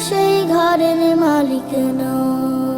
সেই ঘরের মালিক নই